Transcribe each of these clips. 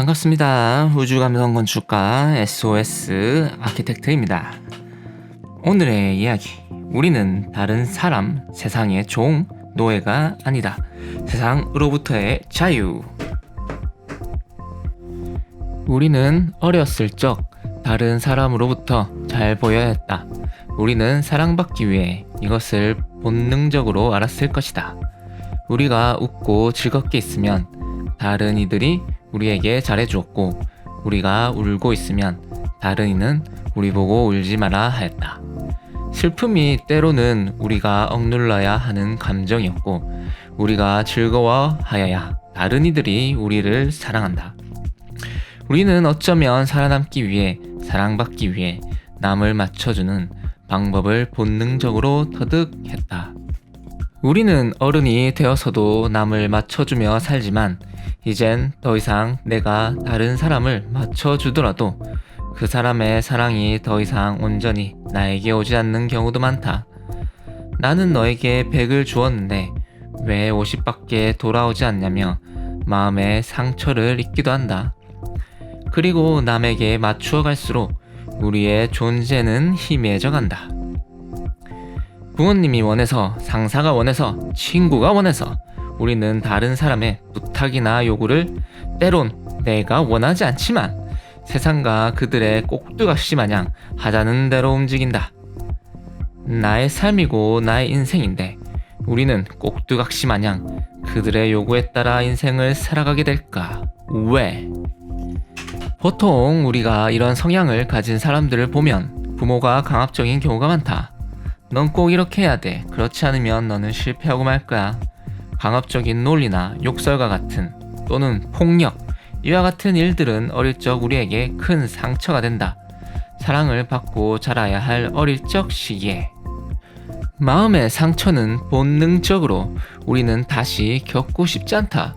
반갑습니다. 우주감성 건축가 SOS 아키텍트입니다. 오늘의 이야기. 우리는 다른 사람, 세상의 종, 노예가 아니다. 세상으로부터의 자유. 우리는 어렸을 적 다른 사람으로부터 잘 보여야 했다. 우리는 사랑받기 위해 이것을 본능적으로 알았을 것이다. 우리가 웃고 즐겁게 있으면 다른 이들이 우리에게 잘해주었고 우리가 울고 있으면 다른 이는 우리 보고 울지 마라 하였다. 슬픔이 때로는 우리가 억눌러야 하는 감정이었고 우리가 즐거워하여야 다른 이들이 우리를 사랑한다. 우리는 어쩌면 살아남기 위해 사랑받기 위해 남을 맞춰주는 방법을 본능적으로 터득했다. 우리는 어른이 되어서도 남을 맞춰주며 살지만 이젠 더 이상 내가 다른 사람을 맞춰주더라도 그 사람의 사랑이 더 이상 온전히 나에게 오지 않는 경우도 많다. 나는 너에게 100을 주었는데 왜 50밖에 돌아오지 않냐며 마음의 상처를 입기도 한다. 그리고 남에게 맞추어 갈수록 우리의 존재는 희미해져 간다. 부모님이 원해서, 상사가 원해서, 친구가 원해서 우리는 다른 사람의 부탁이나 요구를 때론 내가 원하지 않지만 세상과 그들의 꼭두각시 마냥 하자는 대로 움직인다. 나의 삶이고 나의 인생인데 우리는 꼭두각시 마냥 그들의 요구에 따라 인생을 살아가게 될까? 왜? 보통 우리가 이런 성향을 가진 사람들을 보면 부모가 강압적인 경우가 많다. 넌 꼭 이렇게 해야 돼. 그렇지 않으면 너는 실패하고 말 거야. 강압적인 논리나 욕설과 같은 또는 폭력 이와 같은 일들은 어릴 적 우리에게 큰 상처가 된다. 사랑을 받고 자라야 할 어릴 적 시기에 마음의 상처는 본능적으로 우리는 다시 겪고 싶지 않다.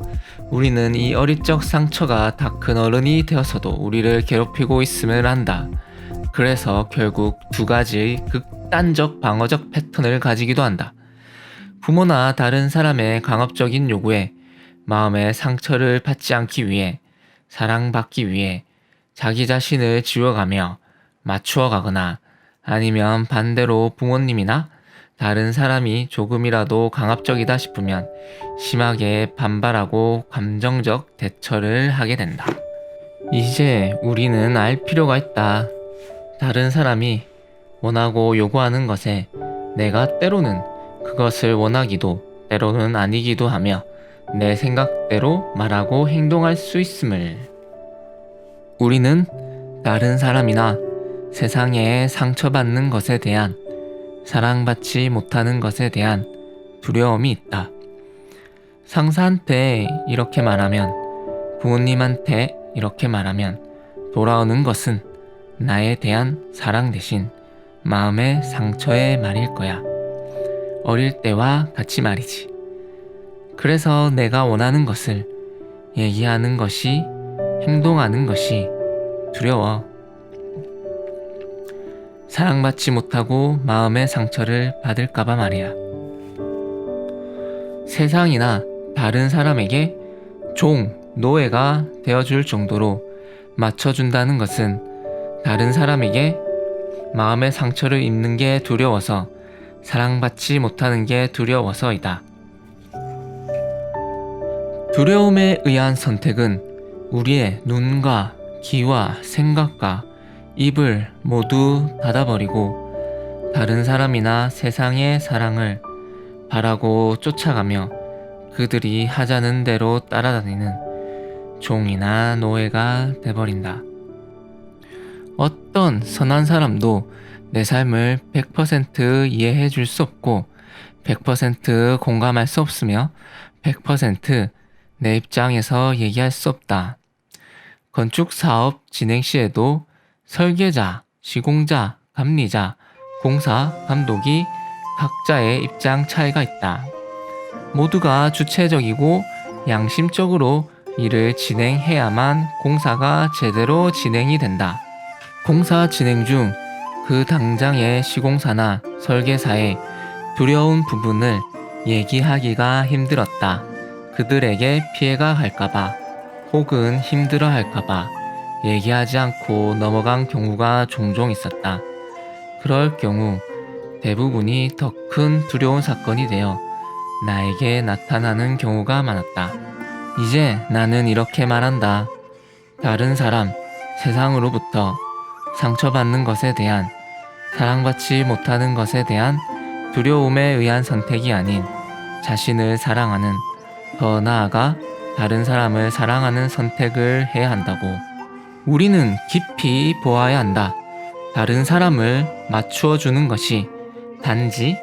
우리는 이 어릴 적 상처가 다 큰 어른이 되어서도 우리를 괴롭히고 있음을 안다. 그래서 결국 두 가지 극 단적 방어적 패턴을 가지기도 한다. 부모나 다른 사람의 강압적인 요구에 마음의 상처를 받지 않기 위해 사랑받기 위해 자기 자신을 지워가며 맞추어 가거나 아니면 반대로 부모님이나 다른 사람이 조금이라도 강압적이다 싶으면 심하게 반발하고 감정적 대처를 하게 된다. 이제 우리는 알 필요가 있다. 다른 사람이 원하고 요구하는 것에 내가 때로는 그것을 원하기도 때로는 아니기도 하며 내 생각대로 말하고 행동할 수 있음을. 우리는 다른 사람이나 세상에 상처받는 것에 대한 사랑받지 못하는 것에 대한 두려움이 있다. 상사한테 이렇게 말하면 부모님한테 이렇게 말하면 돌아오는 것은 나에 대한 사랑 대신 마음의 상처의 말일 거야. 어릴 때와 같이 말이지. 그래서 내가 원하는 것을 얘기하는 것이 행동하는 것이 두려워. 사랑받지 못하고 마음의 상처를 받을까봐 말이야. 세상이나 다른 사람에게 종, 노예가 되어줄 정도로 맞춰준다는 것은 다른 사람에게 마음의 상처를 입는 게 두려워서 사랑받지 못하는 게 두려워서이다. 두려움에 의한 선택은 우리의 눈과 귀와 생각과 입을 모두 닫아버리고 다른 사람이나 세상의 사랑을 바라고 쫓아가며 그들이 하자는 대로 따라다니는 종이나 노예가 돼버린다. 어떤 선한 사람도 내 삶을 100% 이해해 줄 수 없고 100% 공감할 수 없으며 100%내 입장에서 얘기할 수 없다. 건축 사업 진행 시에도 설계자, 시공자, 감리자, 공사, 감독이 각자의 입장 차이가 있다. 모두가 주체적이고 양심적으로 일을 진행해야만 공사가 제대로 진행이 된다. 공사 진행 중 그 당장의 시공사나 설계사의 두려운 부분을 얘기하기가 힘들었다. 그들에게 피해가 갈까봐. 혹은 힘들어 할까봐 얘기하지 않고 넘어간 경우가 종종 있었다. 그럴 경우 대부분이 더 큰 두려운 사건이 되어 나에게 나타나는 경우가 많았다. 이제 나는 이렇게 말한다. 다른 사람, 세상으로부터 상처받는 것에 대한 사랑받지 못하는 것에 대한 두려움에 의한 선택이 아닌 자신을 사랑하는 더 나아가 다른 사람을 사랑하는 선택을 해야 한다고. 우리는 깊이 보아야 한다. 다른 사람을 맞추어 주는 것이 단지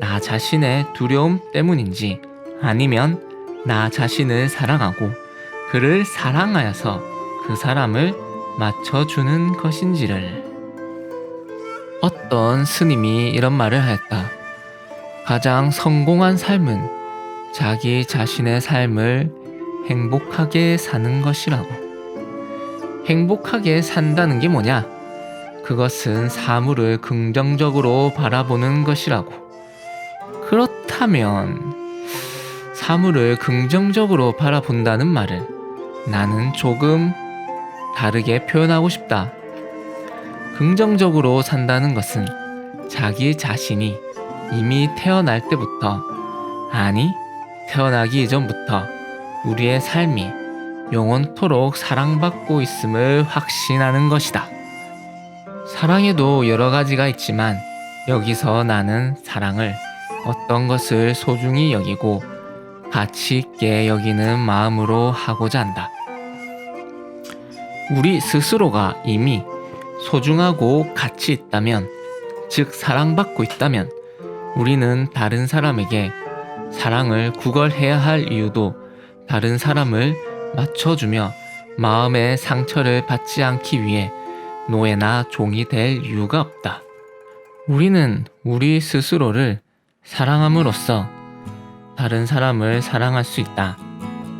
나 자신의 두려움 때문인지 아니면 나 자신을 사랑하고 그를 사랑하여서 그 사람을 맞춰주는 것인지를. 어떤 스님이 이런 말을 하였다. 가장 성공한 삶은 자기 자신의 삶을 행복하게 사는 것이라고. 행복하게 산다는 게 뭐냐? 그것은 사물을 긍정적으로 바라보는 것이라고. 그렇다면, 사물을 긍정적으로 바라본다는 말을 나는 조금 다르게 표현하고 싶다. 긍정적으로 산다는 것은 자기 자신이 이미 태어날 때부터, 아니, 태어나기 이전부터 우리의 삶이 영원토록 사랑받고 있음을 확신하는 것이다. 사랑에도 여러 가지가 있지만 여기서 나는 사랑을 어떤 것을 소중히 여기고 가치 있게 여기는 마음으로 하고자 한다. 우리 스스로가 이미 소중하고 가치 있다면, 즉 사랑받고 있다면, 우리는 다른 사람에게 사랑을 구걸해야 할 이유도 다른 사람을 맞춰주며 마음의 상처를 받지 않기 위해 노예나 종이 될 이유가 없다. 우리는 우리 스스로를 사랑함으로써 다른 사람을 사랑할 수 있다.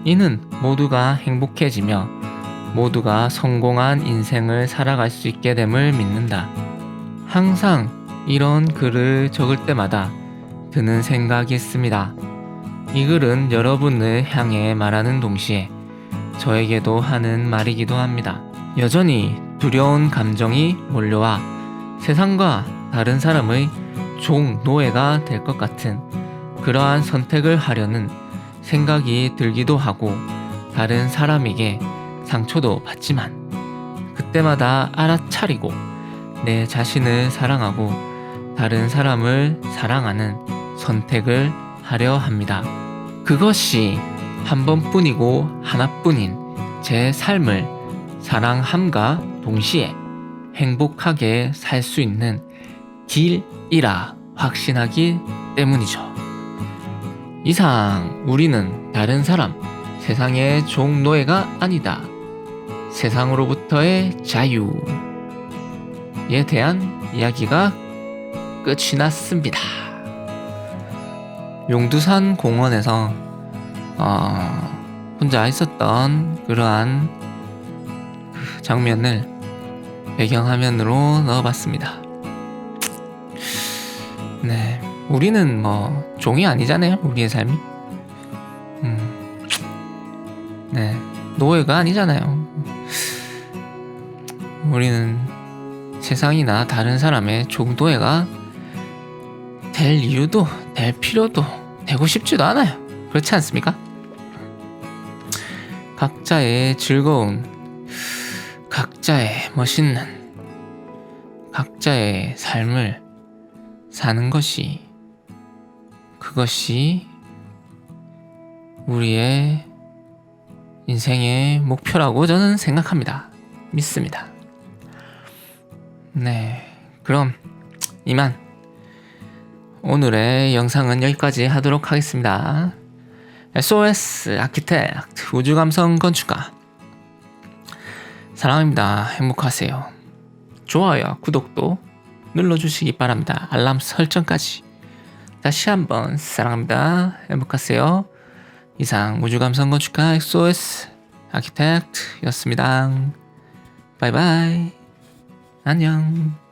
이는 모두가 행복해지며 모두가 성공한 인생을 살아갈 수 있게 됨을 믿는다. 항상 이런 글을 적을 때마다 드는 생각이 있습니다. 이 글은 여러분을 향해 말하는 동시에 저에게도 하는 말이기도 합니다. 여전히 두려운 감정이 몰려와 세상과 다른 사람의 종 노예가 될 것 같은 그러한 선택을 하려는 생각이 들기도 하고 다른 사람에게 상처도 받지만 그때마다 알아차리고 내 자신을 사랑하고 다른 사람을 사랑하는 선택을 하려 합니다. 그것이 한 번뿐이고 하나뿐인 제 삶을 사랑함과 동시에 행복하게 살 수 있는 길이라 확신하기 때문이죠. 이상 우리는 다른 사람, 세상의 종노예가 아니다. 세상으로부터의 자유에 대한 이야기가 끝이 났습니다. 용두산 공원에서 어, 혼자 있었던 그러한 그 장면을 배경화면으로 넣어봤습니다. 네, 우리는 뭐 종이 아니잖아요. 우리의 삶이. 음, 네, 노예가 아니잖아요. 우리는 세상이나 다른 사람의 종노예가 될 이유도 될 필요도 되고 싶지도 않아요. 그렇지 않습니까? 각자의 즐거운, 각자의 멋있는, 각자의 삶을 사는 것이 그것이 우리의 인생의 목표라고 저는 생각합니다. 믿습니다. 네, 그럼 이만 오늘의 영상은 여기까지 하도록 하겠습니다. SOS 아키텍트 우주감성 건축가 사랑합니다. 행복하세요. 좋아요, 구독도 눌러주시기 바랍니다. 알람 설정까지. 다시 한번 사랑합니다. 행복하세요. 이상 우주감성 건축가 SOS 아키텍트였습니다. 바이바이. 안녕.